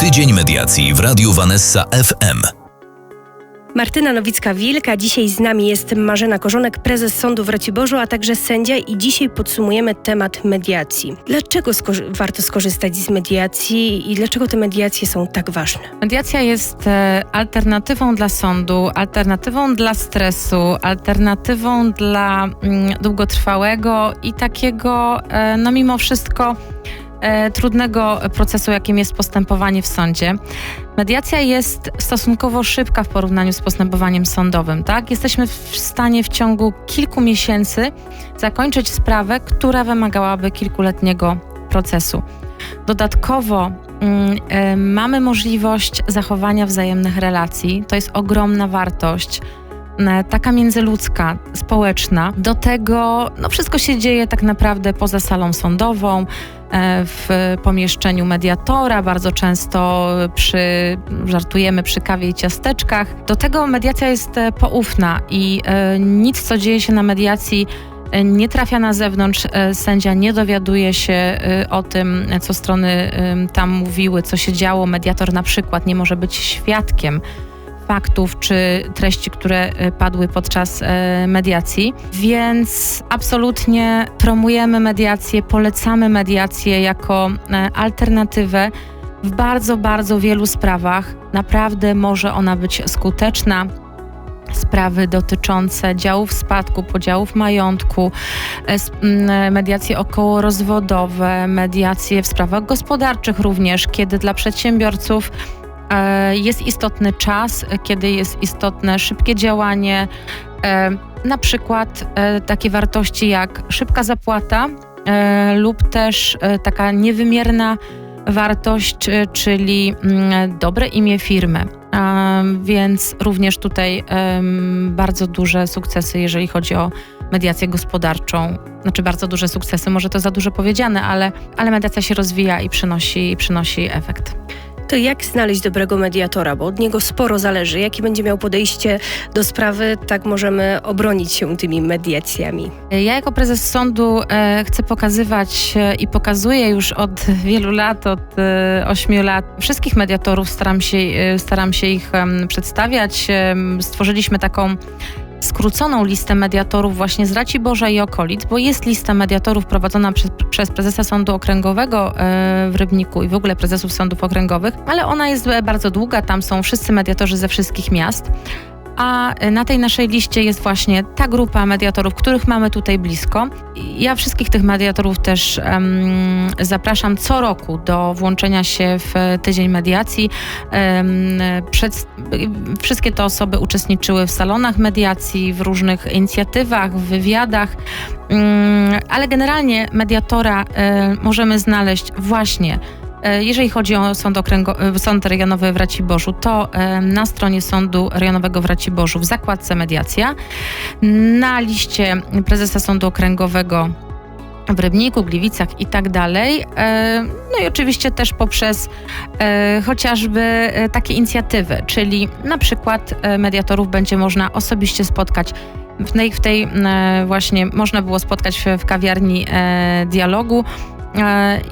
Tydzień mediacji w Radiu Vanessa FM. Martyna Nowicka-Wilk, a dzisiaj z nami jest Marzena Korzonek, prezes Sądu w Raciborzu, a także sędzia i dzisiaj podsumujemy temat mediacji. Dlaczego skorzy- warto skorzystać z mediacji i dlaczego te mediacje są tak ważne? Mediacja jest e, alternatywą dla sądu, alternatywą dla stresu, alternatywą dla mm, długotrwałego i takiego, e, no mimo wszystko, trudnego procesu, jakim jest postępowanie w sądzie. Mediacja jest stosunkowo szybka w porównaniu z postępowaniem sądowym. Tak? Jesteśmy w stanie w ciągu kilku miesięcy zakończyć sprawę, która wymagałaby kilkuletniego procesu. Dodatkowo e, mamy możliwość zachowania wzajemnych relacji. To jest ogromna wartość. e, Taka międzyludzka, społeczna. Do tego no wszystko się dzieje tak naprawdę poza salą sądową, e, w pomieszczeniu mediatora, bardzo często przy, żartujemy przy kawie i ciasteczkach. Do tego mediacja jest e, poufna i e, nic, co dzieje się na mediacji, e, nie trafia na zewnątrz, e, sędzia nie dowiaduje się e, o tym, co strony e, tam mówiły, co się działo. Mediator na przykład nie może być świadkiem faktów czy treści, które e, padły podczas e, mediacji. Więc absolutnie promujemy mediację, polecamy mediację jako e, alternatywę w bardzo, bardzo wielu sprawach. Naprawdę może ona być skuteczna sprawy dotyczące działów spadku, podziałów majątku, mediacje okołorozwodowe, mediacje w sprawach gospodarczych również, kiedy dla przedsiębiorców jest istotny czas, e, kiedy jest istotne szybkie działanie, e, na przykład e, takie wartości jak szybka zapłata e, lub też e, taka niewymierna wartość, e, czyli mm, dobre imię firmy. Więc również tutaj bardzo duże sukcesy, jeżeli chodzi o mediację gospodarczą. Znaczy bardzo duże sukcesy, może to za dużo powiedziane, ale, ale mediacja się rozwija i przynosi, przynosi efekt. To jak znaleźć dobrego mediatora, bo od niego sporo zależy. Jakie będzie miał podejście do sprawy, tak możemy obronić się tymi mediacjami. Ja jako prezes sądu e, chcę pokazywać e, i pokazuję już od wielu lat, od e, lat, wszystkich mediatorów staram się, e, staram się ich em, przedstawiać. Em, Stworzyliśmy taką skróconą listę mediatorów właśnie z Raciborza i okolic, bo jest lista mediatorów prowadzona przez, przez prezesa Sądu Okręgowego e, w Rybniku i w ogóle prezesów sądów okręgowych, ale ona jest bardzo długa, tam są wszyscy mediatorzy ze wszystkich miast. A na tej naszej liście jest właśnie ta grupa mediatorów, których mamy tutaj blisko. Ja wszystkich tych mediatorów też em, zapraszam co roku do włączenia się w tydzień mediacji. Em, przed, wszystkie te osoby uczestniczyły w salonach mediacji, w różnych inicjatywach, w wywiadach, Mm, ale generalnie mediatora e, możemy znaleźć właśnie Jeżeli chodzi o sąd, okręgo, e, sąd rejonowy w Raciborzu, to e, na stronie Sądu Rejonowego w Raciborzu w zakładce mediacja, na liście prezesa Sądu Okręgowego w Rybniku, Gliwicach i tak dalej. E, No i oczywiście też poprzez e, chociażby e, takie inicjatywy, czyli na przykład e, mediatorów będzie można osobiście spotkać. W tej, w tej e, właśnie można było spotkać w, w kawiarni e, dialogu e,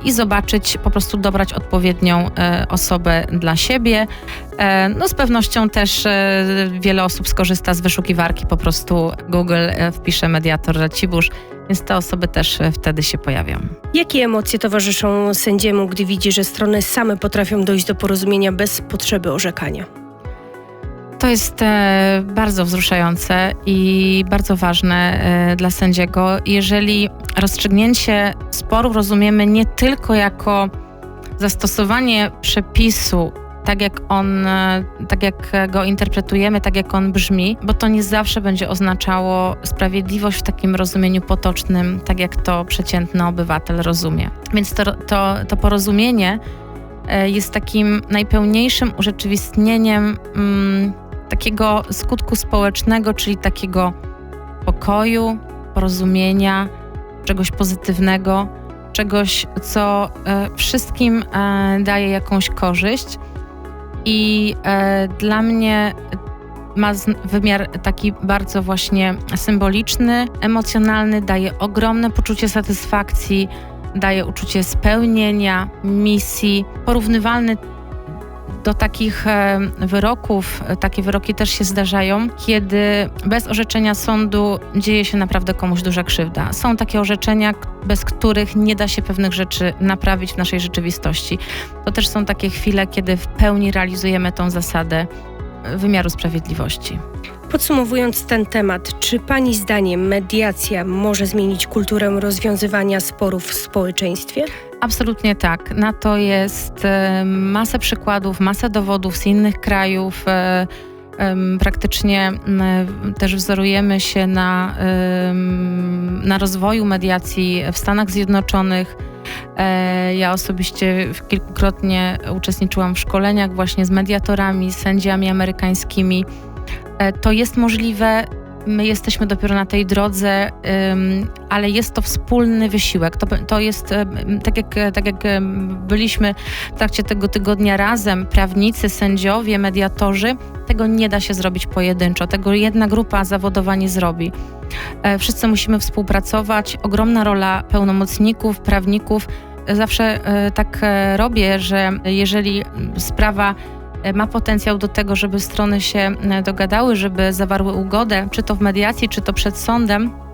i zobaczyć, po prostu dobrać odpowiednią e, osobę dla siebie. E, No z pewnością też e, wiele osób skorzysta z wyszukiwarki, po prostu Google e, wpisze mediator Racibórz, więc te osoby też e, wtedy się pojawią. Jakie emocje towarzyszą sędziemu, gdy widzi, że strony same potrafią dojść do porozumienia bez potrzeby orzekania? To jest e, bardzo wzruszające i bardzo ważne e, dla sędziego, jeżeli rozstrzygnięcie sporu rozumiemy nie tylko jako zastosowanie przepisu, tak jak on, e, tak jak go interpretujemy, tak jak on brzmi, bo to nie zawsze będzie oznaczało sprawiedliwość w takim rozumieniu potocznym, tak jak to przeciętny obywatel rozumie. Więc to, to, to porozumienie jest takim najpełniejszym urzeczywistnieniem mm, takiego skutku społecznego, czyli takiego pokoju, porozumienia, czegoś pozytywnego, czegoś, co e, wszystkim e, daje jakąś korzyść. I e, dla mnie ma wymiar taki bardzo właśnie symboliczny, emocjonalny, daje ogromne poczucie satysfakcji, daje uczucie spełnienia, misji, porównywalny do takich e, wyroków, takie wyroki też się zdarzają, kiedy bez orzeczenia sądu dzieje się naprawdę komuś duża krzywda. Są takie orzeczenia, bez których nie da się pewnych rzeczy naprawić w naszej rzeczywistości. To też są takie chwile, kiedy w pełni realizujemy tą zasadę e, wymiaru sprawiedliwości. Podsumowując ten temat, czy Pani zdaniem mediacja może zmienić kulturę rozwiązywania sporów w społeczeństwie? Absolutnie tak. Na to jest e, masę przykładów, masę dowodów z innych krajów. E, Praktycznie też wzorujemy się na, na rozwoju mediacji w Stanach Zjednoczonych. E, Ja osobiście kilkukrotnie uczestniczyłam w szkoleniach właśnie z mediatorami, z sędziami amerykańskimi. To jest możliwe. My jesteśmy dopiero na tej drodze, ale jest to wspólny wysiłek. To, to jest ym, tak jak, tak jak ym, byliśmy w trakcie tego tygodnia razem, prawnicy, sędziowie, mediatorzy, tego nie da się zrobić pojedynczo. Tego jedna grupa zawodowa nie zrobi. E, Wszyscy musimy współpracować. Ogromna rola pełnomocników, prawników. Zawsze e, tak e, robię, że jeżeli sprawa e, ma potencjał do tego, żeby strony się e, dogadały, żeby zawarły ugodę, czy to w mediacji, czy to przed sądem.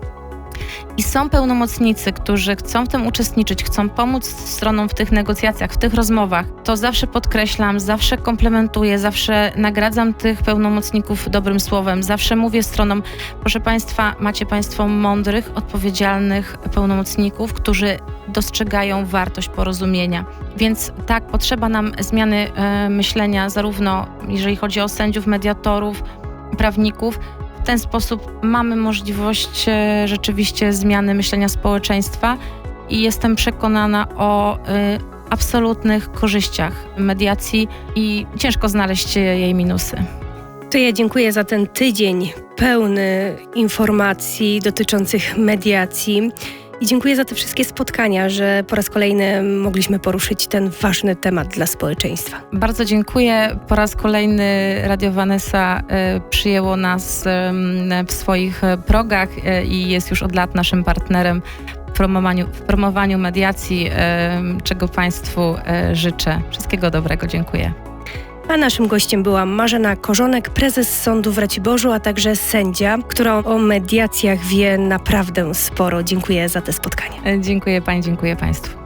I są pełnomocnicy, którzy chcą w tym uczestniczyć, chcą pomóc stronom w tych negocjacjach, w tych rozmowach. To zawsze podkreślam, zawsze komplementuję, zawsze nagradzam tych pełnomocników dobrym słowem. Zawsze mówię stronom, proszę Państwa, macie Państwo mądrych, odpowiedzialnych pełnomocników, którzy dostrzegają wartość porozumienia. Więc tak, potrzeba nam zmiany e, myślenia, zarówno jeżeli chodzi o sędziów, mediatorów, prawników. Ten sposób mamy możliwość e, rzeczywiście zmiany myślenia społeczeństwa i jestem przekonana o e, absolutnych korzyściach mediacji i ciężko znaleźć jej minusy. To ja dziękuję za ten tydzień pełny informacji dotyczących mediacji. I dziękuję za te wszystkie spotkania, że po raz kolejny mogliśmy poruszyć ten ważny temat dla społeczeństwa. Bardzo dziękuję. Po raz kolejny Radio Vanessa e, przyjęło nas w swoich e, progach e, i jest już od lat naszym partnerem w promowaniu, w promowaniu mediacji, czego Państwu życzę. Wszystkiego dobrego. Dziękuję. A naszym gościem była Marzena Korzonek, prezes Sądu w Raciborzu, a także sędzia, która o mediacjach wie naprawdę sporo. Dziękuję za te spotkanie. E, Dziękuję Pani, dziękuję Państwu.